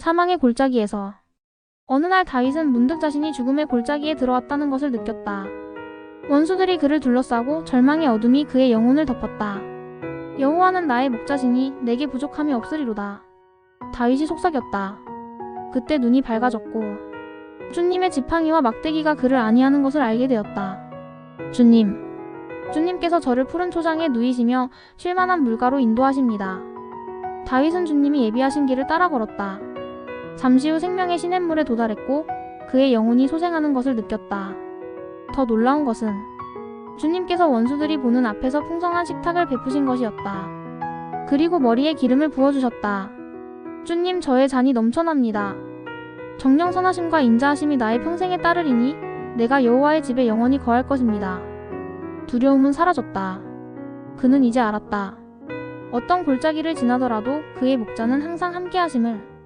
사망의 골짜기에서 어느 날 다윗은 문득 자신이 죽음의 골짜기에 들어왔다는 것을 느꼈다. 원수들이 그를 둘러싸고 절망의 어둠이 그의 영혼을 덮었다. 여호와는 나의 목자시니 내게 부족함이 없으리로다. 다윗이 속삭였다. 그때 눈이 밝아졌고 주님의 지팡이와 막대기가 그를 안위하는 것을 알게 되었다. 주님, 주님께서 저를 푸른 초장에 누이시며 쉴만한 물가로 인도하십니다. 다윗은 주님이 예비하신 길을 따라 걸었다. 잠시 후 생명의 시냇물에 도달했고 그의 영혼이 소생하는 것을 느꼈다. 더 놀라운 것은 주님께서 원수들이 보는 앞에서 풍성한 식탁을 베푸신 것이었다. 그리고 머리에 기름을 부어주셨다. 주님 저의 잔이 넘쳐납니다. 정령 선하심과 인자하심이 나의 평생에 따르리니 내가 여호와의 집에 영원히 거할 것입니다. 두려움은 사라졌다. 그는 이제 알았다. 어떤 골짜기를 지나더라도 그의 목자는 항상 함께 하심을.